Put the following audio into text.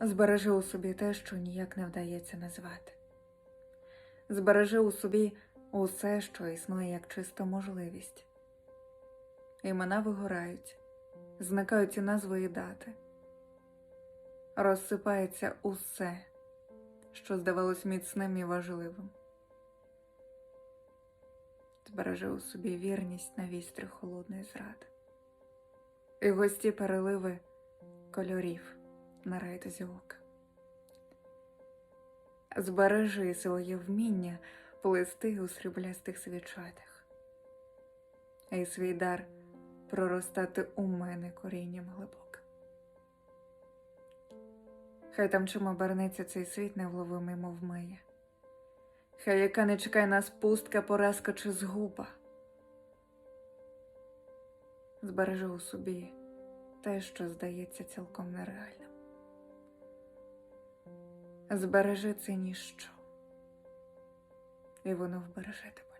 Збережи у собі те, що ніяк не вдається назвати. Збережи у собі усе, що існує як чиста можливість. Імена вигорають, зникають і назви і дати. Розсипається усе, що здавалось міцним і важливим. Збережи у собі вірність на вістрі холодної зради. І гості переливи кольорів на райдузі ока. Збережи своє вміння плести у сріблястих свічатах, і свій дар проростати у мене корінням глибоке. Хай там чим обернеться цей світ невловимий, мов миє. Хай яка не чекає нас пустка, поразка чи згуба. Збережи у собі те, що здається цілком нереальним. Збережи це ніщо, і воно вбереже тебе.